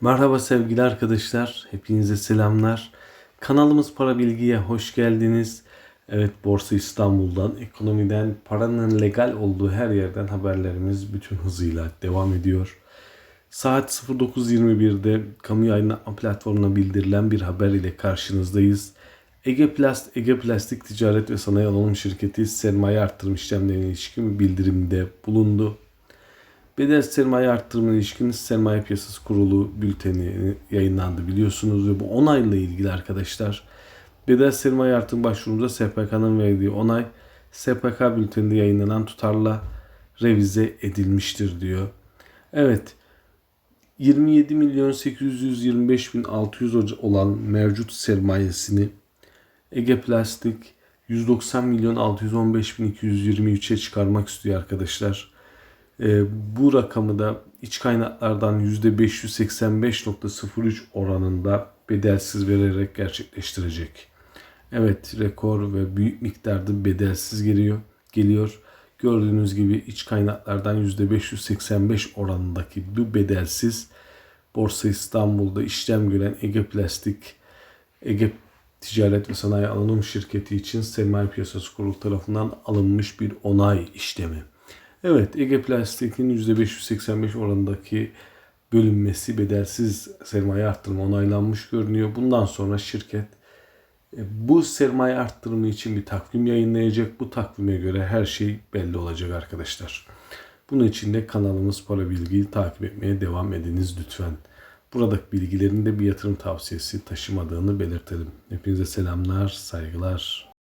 Merhaba sevgili arkadaşlar, hepinize selamlar. Kanalımız Para Bilgi'ye hoş geldiniz. Evet Borsa İstanbul'dan, ekonomiden, paranın legal olduğu her yerden haberlerimiz bütün hızıyla devam ediyor. Saat 09.21'de kamu yayınlatma platformuna bildirilen bir haber ile karşınızdayız. Ege Plast, Ege Plastik Ticaret ve Sanayi Anonim Şirketi sermaye arttırım işlemlerine ilişkin bildirimde bulundu. Bedel sermaye arttırımına ilişkin sermaye piyasası kurulu bülteni yayınlandı biliyorsunuz ve bu onayla ilgili arkadaşlar bedel sermaye artırım başvurumuza SPK'nın verdiği onay SPK bülteninde yayınlanan tutarla revize edilmiştir diyor. Evet 27 milyon 825 bin 600 olan mevcut sermayesini Ege Plastik 190 milyon 615 bin 223'e çıkarmak istiyor arkadaşlar. E, bu rakamı da iç kaynaklardan %585.03 oranında bedelsiz vererek gerçekleştirecek. Evet rekor ve büyük miktarda bedelsiz geliyor. geliyor. Gördüğünüz gibi iç kaynaklardan %585 oranındaki bu bedelsiz Borsa İstanbul'da işlem gören Ege Plastik, Ege Ticaret ve Sanayi Anonim Şirketi için Sermaye Piyasası Kurulu tarafından alınmış bir onay işlemi. Evet Ege Plastik'in %585 oranındaki bölünmesi bedelsiz sermaye arttırma onaylanmış görünüyor. Bundan sonra şirket e, bu sermaye arttırımı için bir takvim yayınlayacak. Bu takvime göre her şey belli olacak arkadaşlar. Bunun için de kanalımız Para Bilgi'yi takip etmeye devam ediniz lütfen. Buradaki bilgilerin de bir yatırım tavsiyesi taşımadığını belirtelim. Hepinize selamlar, saygılar.